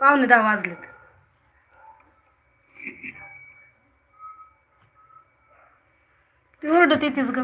पावणे दहा वाजलेत. ती ओरडत येतेच ग.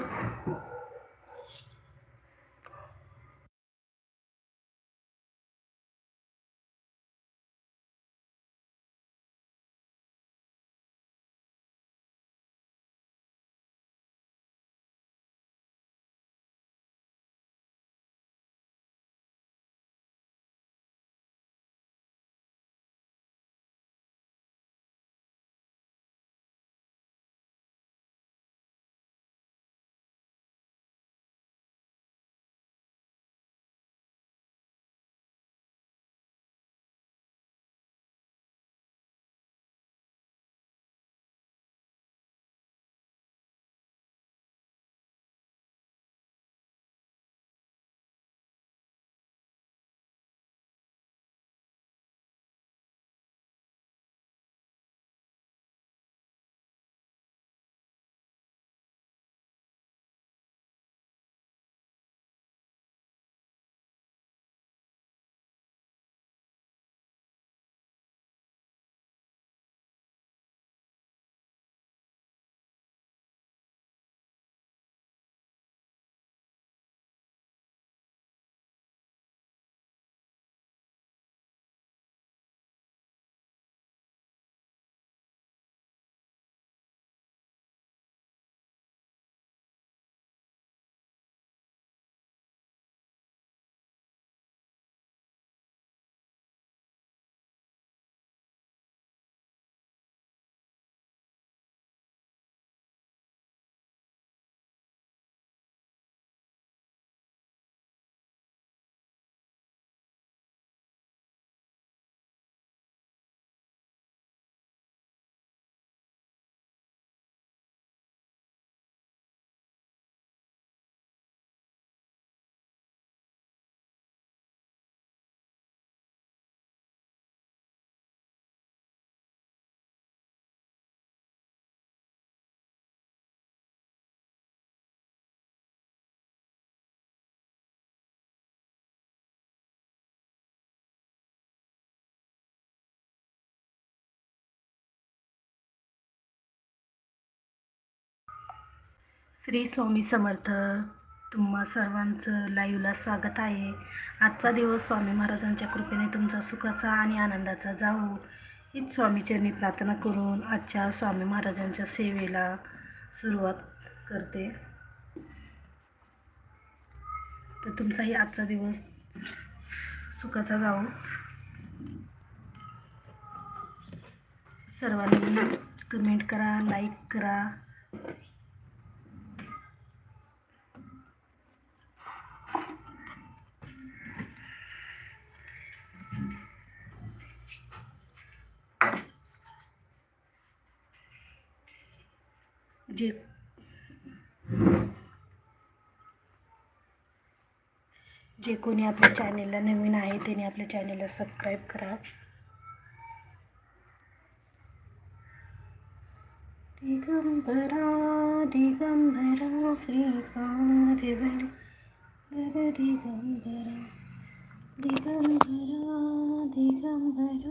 श्री स्वामी समर्थ. तुम्हा सर्वांचं लाईव्हला स्वागत आहे. आजचा दिवस स्वामी महाराजांच्या कृपेने तुमचा सुखाचा आणि आनंदाचा जाऊ हीच स्वामीचरणी प्रार्थना करून आजच्या स्वामी महाराजांच्या सेवेला सुरुवात करते. तर तुमचाही आजचा दिवस सुखाचा जाऊ सर्वांनी कमेंट करा लाईक करा. जे जे कोणी आपल्या चॅनेलला नवीन आहे त्याने आपल्या चॅनेलला सबस्क्राईब करा. दिगंबरा दिगंबरा श्रीकांत दिगंबरा दिगंबरा दिगंबरा.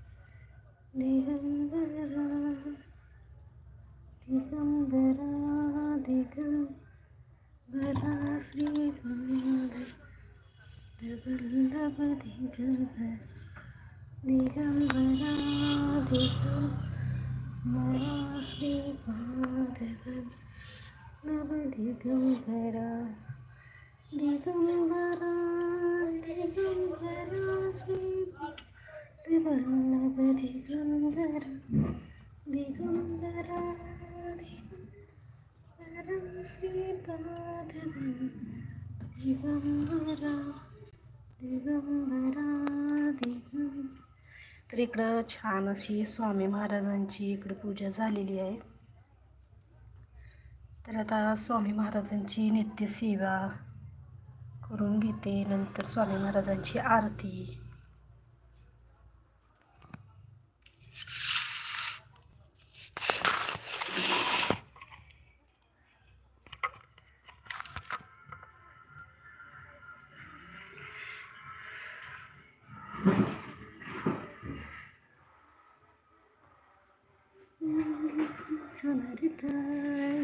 दिगंबरा दिगंबरा दिगंबरा श्रीपाद वल्लभ दिगंबर दिगंबरा दिगंबरा श्रीपाद वल्लभ दिगंबरा दिगंबरा दिगंबरा श्री दिगंबर दिगंबर श्रीपाद दिगंबरा श्रीपाद दिगंबरा दिगंबरा दिगं तर इकडं छान अशी स्वामी महाराजांची इकडं पूजा झालेली आहे. तर आता स्वामी महाराजांची नित्यसेवा करून घेते. नंतर स्वामी महाराजांची आरती समर्थ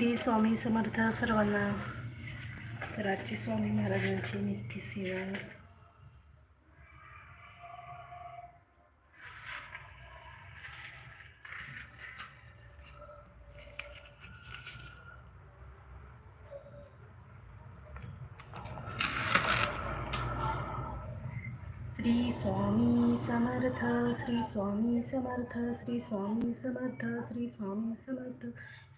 श्री स्वामी समर्थ सर्वांना. तर आजची स्वामी महाराजांची नित्यसेवा श्री स्वामी समर्थ श्री स्वामी समर्थ श्री स्वामी समर्थ श्री स्वामी समर्थ.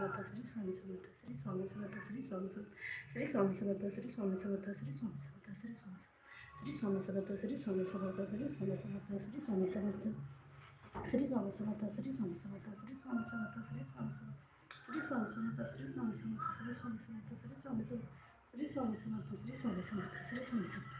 సమర్థ శ్రీ స్వామి సమర్థ శ్రీ స్వామి సమర్థ శ్రీ స్వామి శ్రీ స్వామి సమర్థ శ్రీ స్వామి సమర్థ శ్రీ స్వామి సమర్థ శ్రీ స్వామి శ్రీ స్వామి సమర్థ శ్రీ స్వామి సమర్థ శ్రీ స్వామి సమర్థ శ్రీ స్వామి సమర్థ శ్రీ స్వామి సమర్థ శ్రీ స్వామి సమర్థ శ్రీ స్వామి సమర్థ శ్రీ స్వామి శ్రీ స్వామి సమర్థ శ్రీ స్వామి సమర్థ శ్రీ స్వామి సమర్థ శ్రీ స్వామి శ్రీ స్వామి సమర్థ శ్రీ స్వామి సమర్థ శ్రీ స్వామి సమర్థ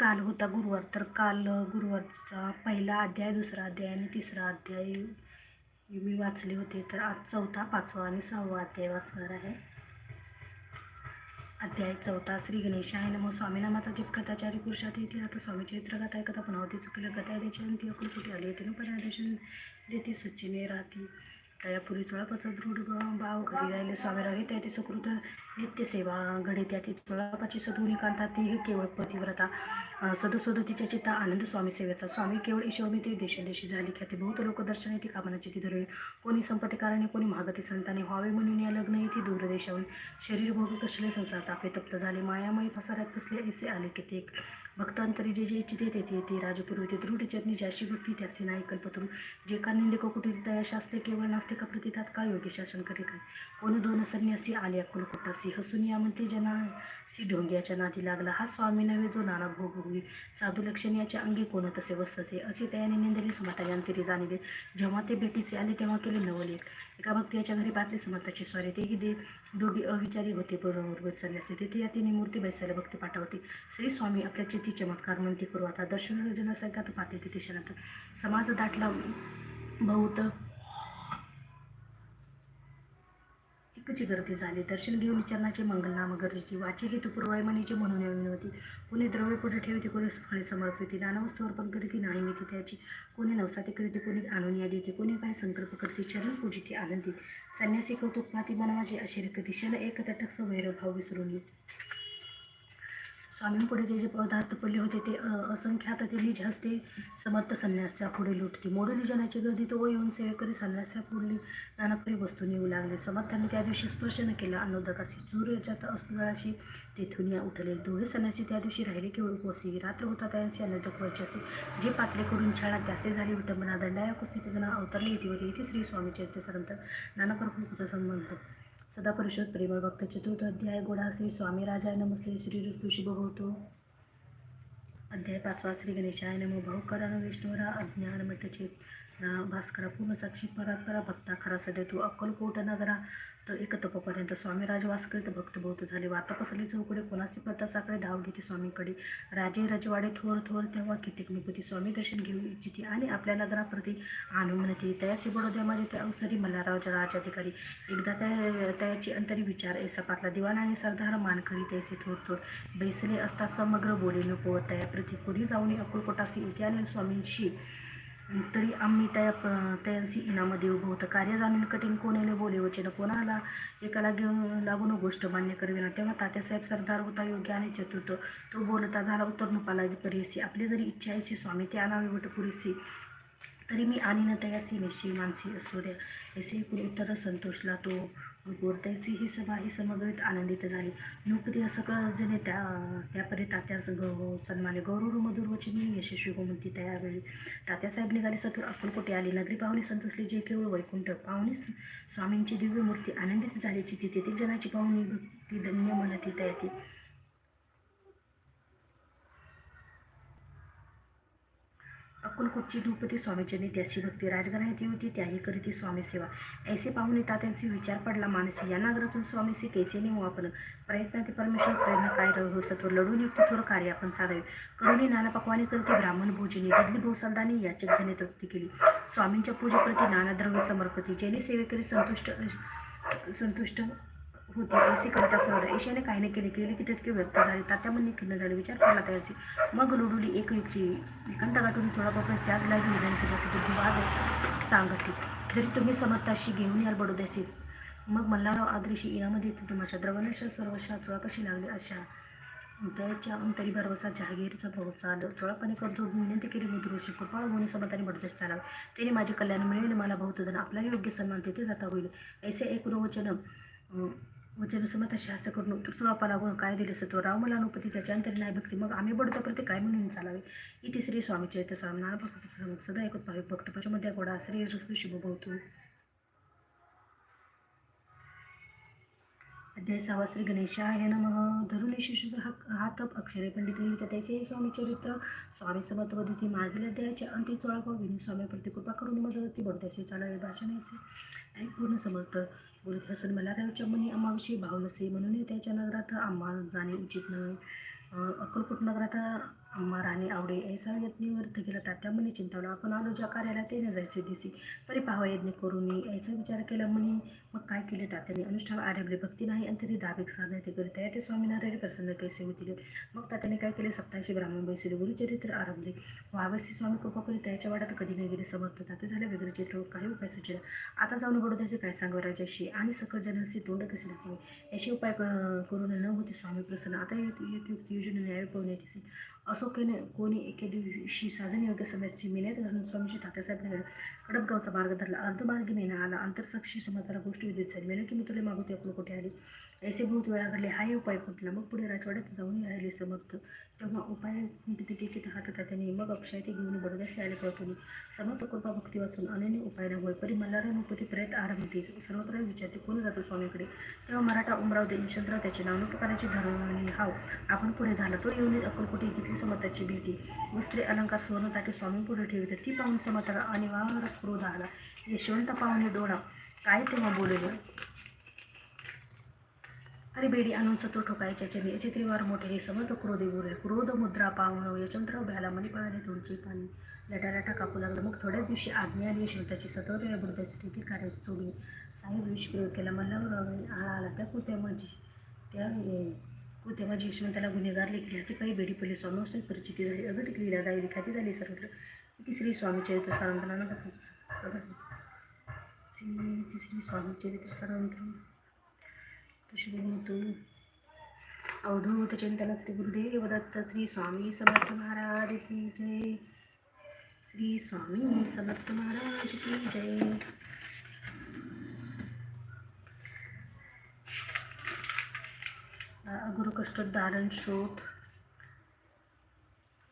काल होता गुरुवार. तर काल गुरुवारचा पहिला अध्याय दुसरा अध्याय आणि तिसरा अध्याय मी वाचले होते. तर आज चौथा पाचवा आणि सहावा अध्याय वाचणार आहे. अध्याय चौथा श्री गणेश आहे. नमो स्वामी नामाचा जप कथाचारी पुरुषात येते. आता स्वामी चरित्र कथा कथा होती. चुकीला कथा द्यायची आणि ती अकुल कुठे आली? होती ना पर्यादेशन देते सुचिने राहती त्या चोळापाचा दृढ भाव घरी राहिले. स्वामीराव हे त्या ते सुकृत नित्य सेवा घडे त्या. ती चोळापाची सद्गुणी कांता. ती हे केवळ पतिव्रता. सदसदतीच्या चित्ता आनंद स्वामी सेवेचा स्वामी. केवळ ईश्वरमिती देशदेशी झाली ख्याती बहुत लोक दर्शन येते कामनाची ती धरून कोणी संपत्तीकाराने कोणी महागती संताने व्हावे म्हणून या लग्न येते दूरदेशाहून शरीर भोग कसले संसार तापे तप्त झाले. मायामयी फसाऱ्यात कसले ऐसे आले कित्येक भक्तांतरी जे जे इच्छिते ते ते ते राजपुरोहिते दृढचरणी ज्याशी भक्ती त्याचे नाही कल्पतरू जे का निंदक कुटील तया असते केवळ नास्ते का प्रतितात का? योगी शासन करे काय कोण दोन संन्यासी आले अक्कलकोटासी हसून या म्हणते जना सी ढोंग्याच्या नादी लागला हा स्वामी नव्हे जो नाना भोग होई साधू लक्षण याच्या अंगी कोण तसे वसते असे त्याने निंदले समाता अंतरी जाणीले जेव्हा ते भेटीचे आले तेव्हा केले नवले एका भक्ती याच्या घरी पाहतले समर्थाची स्वारी तेही दे. दोघी अविचारी होते बरोबर चालल्याचे तेथे या तिने मूर्ती बैसायला भक्ती पाठवते. श्री स्वामी आपल्या चिती चमत्कार म्हणती करू. आता दर्शन जनसंख्यात पाहते तिथे क्षणात समाज दाटला बहुत एकची गर्दी झाली. दर्शन घेऊन चरणाचे मंगलनाम गरजेची. हे हेतू पूर्वायमनीचे म्हणून यावी नव्हती. कोणी द्रव्य पुढे ठेवते कोणी फळे समर्पिते नानावस्तू अर्पण करीती नाही मिती त्याची. कोणी नवसाती करीते कोणी आणून या देते. कोणी काय संकल्प करते चरण पूजिते आनंदी संन्यासी कौतुक माती बनवाचे अशी कधी क्षण एक तटक भैरव भाव विसरून येत. स्वामींपुढे जे जे पदार्थ पडले होते ते असंख्यात ते निज हस्ते समर्थ संन्यासच्या पुढे लुटते मोडली जनाची गर्दी तो येऊन सेवेकरी संन्यासच्या पुढली नानापरी वस्तू नेऊ लागले. समर्थांनी त्या दिवशी स्पर्श न केला. अन्नोदकाशी सूर्याच्यात अस्तळाशी तेथून या उठले. दोघे संन्यासी त्या दिवशी राहिले केवळ उपवासी रात्र होता त्यांचे अन्नोदक व्हायचे असे. जे पातले करून छाळा त्याचे झाली. विटंबना दंडाया कुस्ती जण अवतरली. येते होती इथे श्री स्वामी चरित्रसंत नाना प्रभू संबंध सदा परिषद प्रेमळ भक्त चतुर्थ अध्याय गोडा श्री स्वामी राजाय नमस्ते श्री ऋतुषी भगवतो. अध्याय पाचवा श्री गणेशाय नमो भाऊकरान विष्णुरा अज्ञान मठचेत भास्करा पूर्ण साक्षी परात्परा भक्ता खरा सदे तू अक्कलकोट नगरा. तर एकतपपर्यंत स्वामी राजवास करीत भक्त झाले. वाता पसरली चौकडे कोणाशी पत्ता साकडे धाव घेते स्वामीकडे. राजे रजवाडे थोर थोर तेव्हा कितीक निपुती स्वामी दर्शन घेऊ इच्छिते आणि आपल्या नगराप्रती आणू म्हणते. तयासी बडोद्या माझे त्या अवसरी मल्हाररावच्या राजाधिकारी एकदा त्या त्याची अंतरी विचार ऐसा पातला. दिवाण आणि सरदार मानकरी तैसे थोर थोर. बैसले असता समग्र बोले नको. त्या प्रती पुढे जाऊन अकुलकोटासी इथे आणि स्वामींशी तरी आम्ही त्या प- इनामध्ये उभं होतं. कार्य जाणून कठीण कोणाला बोले वचन कोणाला एकाला घेऊन लागून गोष्ट मान्य करविना तेव्हा तात्यासाहेब सरदार होता योग्य आणि चतुर्थ. तो बोलता झाला उत्तर नुपाला परीसी आपली जरी इच्छा आहे स्वामी ते आणावी वट पुरेसी. तरी मी आणि न तयासी निश्चय मानसी असू द्या. असे कुणी उत्तर संतोषला तो गोरत्याची ही सभा ही समग्रित आनंदित झाली. नुकती सकळ जणे त्या त्यापर्यंत तात्यास गौ सन्माने गौरव मधुर वचनी यशस्वी हो तयार त्यावेळी तात्यासाहेब निघाले सतुर अक्कलकोटे आली. नगरी पाहुणे संतोषली जे केवळ वैकुंठ पाहुणे स्वामींची दिव्य मूर्ती आनंदित झाल्याची ती तेथील जनाची पाहुणी भक्ती धन्य म्हणती त्या ती अक्कलकोटची धूपती स्वामीचरणी त्याची भक्ती राजघराण्यात होती त्याही करीती स्वामी सेवा. ऐसे पाहुणे तात्यांची विचार पडला मानसी या नागरातून स्वामीसी कैसे नेऊ आपण प्रयत्नात परमेश्वर प्रयत्न काय रहो सत्व? लढून युक्त थोर कार्य आपण साधावे. करुणी नाना पकवाने करते ब्राह्मण भोजनी बदली बहुसलदानी याचक धने तृप्ती केली. स्वामींच्या पूजेप्रती नाना द्रव्य समर्पती जेणे सेवेकरी संतुष्ट संतुष्ट होती. ऐसे करत असणार. ईशाने काही नाही केले. केले की तितके व्यक्त झाले. तात्यामध्ये खिन्न झाले. विचार केला त्याची. मग लुडुली एक युक्ती कंठ गाठून चोळा बापा त्याग लागी विनंती करते तुझी वाद सांगते तरी तुम्ही समर्थाशी घेऊन याल बडोद्याचे मग मल्हारराव आदरीशी इनामध्ये येते तुमच्या द्रवणेश्वर सर्वशा चोळा कशी लागली अशा? त्याच्या अंतरी भरवसा जहागीरचा भाऊ चाल चोळापणे कर्ज विनंती केली मुद्रोशी कृपाळ होऊन समताने बडदेश चालावे. त्याने माझे कल्याण मिळेल मला बहुत धन. आपलाही योग्य सन्मान तेथे जाता होईल. ऐसे एक रोवचन वचन समता हास्य करून उत्तर लागून काय दिले सतो राव मला अनुपती त्याच्या अंतरी नाही भक्ती. मग आम्ही बडतो प्रति काय म्हणून चालावे? इथे श्री स्वामी चैत्य स्वामी नाना भक्त सदा एकत पाहिजे भक्त पशुमध्ये गोडा श्री शुभ भवतो. अध्याय सहावा श्री गणेशाय नमः. धरून शिशूचा हा हात अक्षरे पंडित लिहित त्याचे स्वामी चरित्र स्वामी समत्व वदिती मागील अध्यायाचे अंती चोळापा विनू स्वामी प्रति कृपा करून मदत ती चालावे भाषण याचे ऐक पूर्ण समर्थ. बोलत असून मला रावच्या मनी अमाविषयी भाव नसे. म्हणून त्याच्या नगरात आम्हा जाणे उचित नव्हे अक्कलकोट नगरात आम्हा आवडे ऐसा यज्ञ व्यर्थ केला तात्या मनी चिंतावला आपण आलो ज्या कार्याला ते न जायचे दिसी परी पाहावा यज्ञ करून याचा विचार केला म्हणे मग काय केले तात्याने अनुष्ठान आरंभले भक्ती नाही अंतरी दाबिक साधना ते करीत आहे ते स्वामीनारायण प्रसन्न कैसे होतील मग तात्याने काय केले सप्ताशी ब्राह्मण बैसले गुरुचरित्र आरंभले वावसी स्वामी कृपा करीत त्याच्या वाड्यात कधी नाही गेले समर्थ ताते झाले वेगळे चित्र काही उपाय सुचला आता जाऊन बडोद्याचे काय सांगावं राजाशी आणि सकळ जनांशी तोंड कसे दाखवे याचे उपाय क- करून न होते स्वामी प्रसन्न आता येत येत योजने न्याय पाहून दिसे असो केने कोणी एके दिवशी साधन योग्य समस्येची मिळत घालून स्वामीची तात्यासाहेब नगर कडपगावचा मार्ग धरला अर्धमार्गी मेना आला आंतरसाक्षी समाजाला गोष्टी विदित झाली मेले की मी तुला मागवते आपलं कुठे आली? ऐसे बहुत वेळा घडले. हाही उपाय फुटला मग पुढे राजवाड्यात जाऊन राहिले समर्थ. तेव्हा उपाय तिथे तिथे हात त्यांनी मग अक्षय ते घेऊन बडोद्यास आले पळतून समर्थ कृपा भक्ती वाचून अनन्य उपाय न होय परी मल्हारा प्रयत्न प्रयत होते. सर्वत्र विचारते कोण जातो स्वामीकडे? तेव्हा मराठा उमराव देशचंद्र त्याचे नाव प्रकाराचे धरून हाव आपण पुढे झाला तो येऊन अक्कलकोटी घेतली समर्थाची भेटी. वस्त्रे अलंकार सुवर्ण ताटे स्वामी पुढे ठेवते ती पाहून समर्थाला अनिवार्य क्रोध आला. यशवंत पाहुणे डोळा. काय तेव्हा बोलले? अरे बेडी आणून सतो ठोकायच्या चेने असे त्रिवार मोठे हे समर्थ क्रोधे बोले. क्रोध मुद्रा पाहून यशवंतराव भ्याला मणिपाळाने तोडचे पाणी लटालटा कापू लागला. मग थोड्याच दिवशी आज्ञा आणि यशवंताची सतत या बुद्धाची तेथील कार्याची सोडली साहेब विष प्रयोग केला. मल्लावर आळा आला. त्या कुत्यामध्ये त्या कुत्यामध्ये यशवंताला गुन्हेगार लेखले ती काही बेडी पहिले स्वामी परिचिती झाली. अगटिक लिहिला जाईल ख्याती झाली. सर्वत्र तिसरी स्वामी चरित्र सारंगणानं तिसरी स्वामी चरित्र सारंगण तू अवधूत चिंतन श्री गुरुदेव दत्त श्री स्वामी समर्थ महाराज की जय श्री स्वामी समर्थ महाराज की जय गुरुकष्टोद्धारण शोध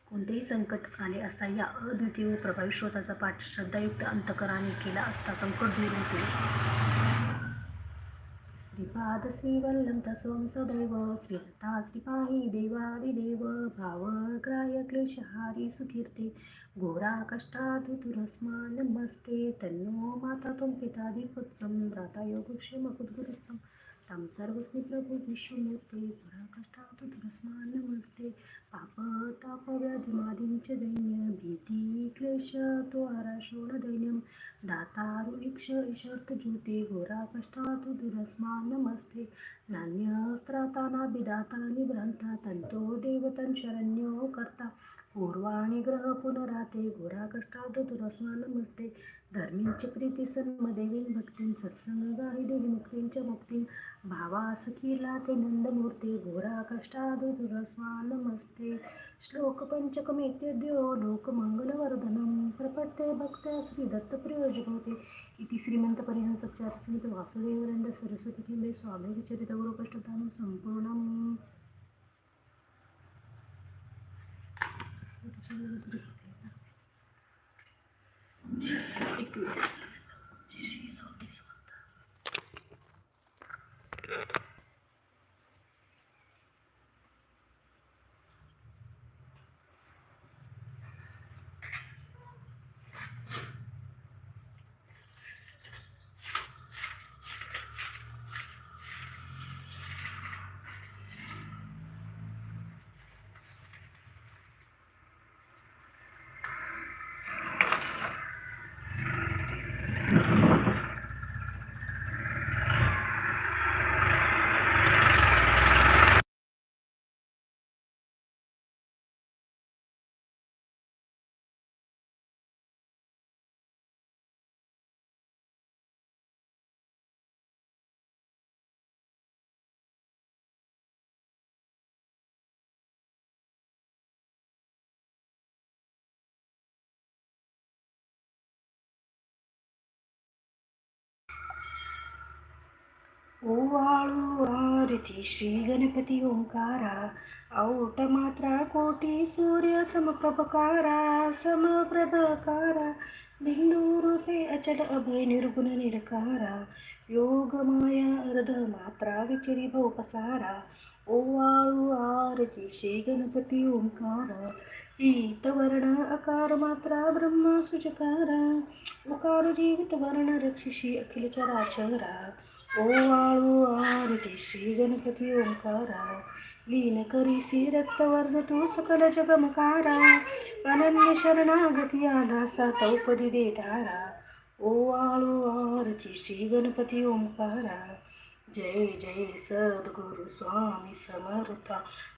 कोणतेही संकट आले असता या अद्वितीय प्रभावी श्रोताचा पाठ श्रद्धायुक्त अंतकराने केला असता संकट दूर होते. श्रीवल्लम तसोम सदैव श्रीलता श्रीपाही देवादिदेव भावग्राह्य क्लेशहारी सुकीर्ते घोरा कष्टातुरस्मा नमस्ते तन्नो माता तुम पिता दीपोत्सम भ्राता योगक्षेमकुद्गुरुत्सम तं सर्वस्मि प्रभु विश्वमूर्ते घोरा कष्टातुरस्मा नमस्ते पाप ताप व्याधिमादीं दैन्य भीती क्लेश त्वारा दैन्यम। दातारु इक्ष ईशर्थज्योते घोरा कष्टातु दुरस्मा नमस्ते। नान्यस्त्रातानाभिदाता निभ्रांता तंतो देवतन शरण्यो कर्ता। पूर्वाणि ग्रह पुनराते घोरा कष्टात दुरस्मा नमस्ते। धर्मींच प्रीती सन्मदेवीन भक्तीं सत्संगाही देवी मुक्तींच मुक्तीं। भावा सखीला ते नंदमूर्ती घोरा कष्टाद दुरस्मा नमस्ते। श्लोक पंचकमेत्यद्यो लोकमंगलवर्धनं प्रपत्ते भक्त्या श्री दत्तप्रियोजभवते इति श्रीमंतपरिहंसचार श्रीमत वासुदेवरंद सरस्वती किंबे स्वामी विचरित गुरुकष्टदानं संपूर्णम् एक मिनिट. ओवाळू आरती श्री गणपती ओंकारा. औट मात्रा कोटी सूर्य समप्रभकारा समप्रभकारा. बिंदू रूपे अचल अभय निर्गुण निरकारा. योग माया अर्ध मात्रा विचरी भोपसारा ओवाळू आरती श्री गणपती ओंकारा. ईत वर्ण अकार मात्रा ब्रह्म सुजकारा. उकार जीवित वर्ण रक्षिषी अखिल चराचरा ओवाळू आरती श्री गणपती ओंकारा लीन करीसी रक्तवर्ण तू सकल जगमकारा अनन्य शरणागती आधासा तौपदी देतारा ओवाळू आरती श्री गणपती ओंकारा जय जय सद्गुरु स्वामी समर्थ।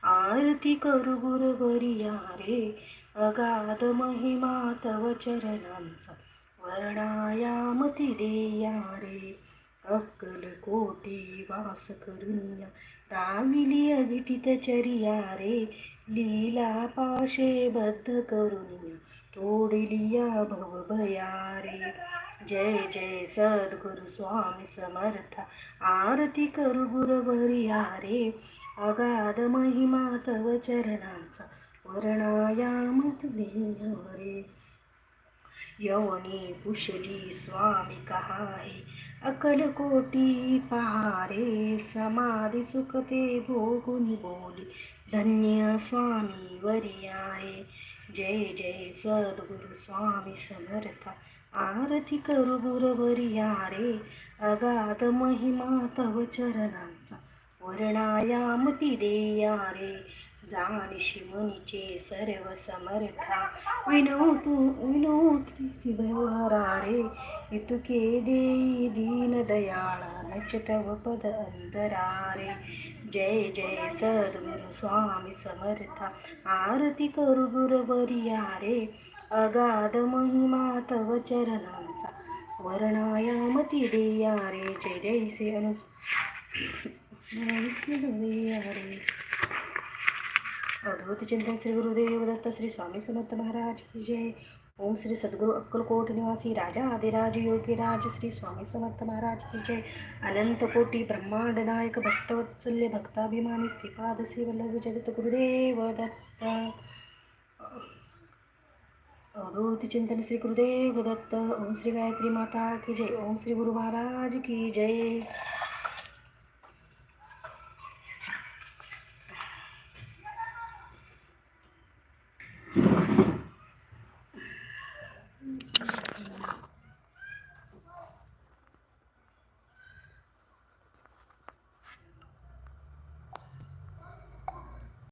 आरती करू गुरु बरिया रे अगाध महिमा तव चरणांचा वर्णायामती देया रे अक्कल कोटी वास करुनिया दाविली अविटित चरिया रे लीला पाशे बद्ध करुनिया तोडलिया भव भया रे. जय जय सद्गुरु स्वामी समर्थ आरती करू गुरवरी रे. अगाध महिमा तव चरणांचा वर्णायामत रे. यवनी कुशली स्वामी कहारे अकलकोटी पहा पहारे समाधी सुखते भोगुनी बोली धन्य स्वामी वरिया आहे जय जय सद्गुरु स्वामी समर्थ आरती करू गुरवरिया रे अगाध महिमा तव चरणांचा वर्णायामती देया रे जाण शिवनीचे सर्व समर्था विनोतू विनोती व्यवहारा रे। इतुके देई दीन दयाळा नच तव पद अंतरा रे जय जय सद्गुरु स्वामी समर्था। आरती करू गुरवरिया रे अगाध महिमा तव चरणांचा। वर्णायामती देया रे जय जय से अनु रे अद्भुत चिंतन श्री गुरुदेव दत्त श्री स्वामी समर्थ महाराज की जय। ओम श्री सद्गुरु अक्कलकोट निवासी राजा आदिराज योगीराज श्री स्वामी समर्थ महाराज की जय। अनंत कोटी ब्रह्मांड नायक भक्तवत्सल्य भक्ताभिमानी श्रीपाद श्री वल्लभ जगत गुरुदेव दत्त अवधूत चिंतन श्री गुरुदेव दत्त ओम श्री गायत्री माता की जय। ओम श्री गुरु महाराज की जय।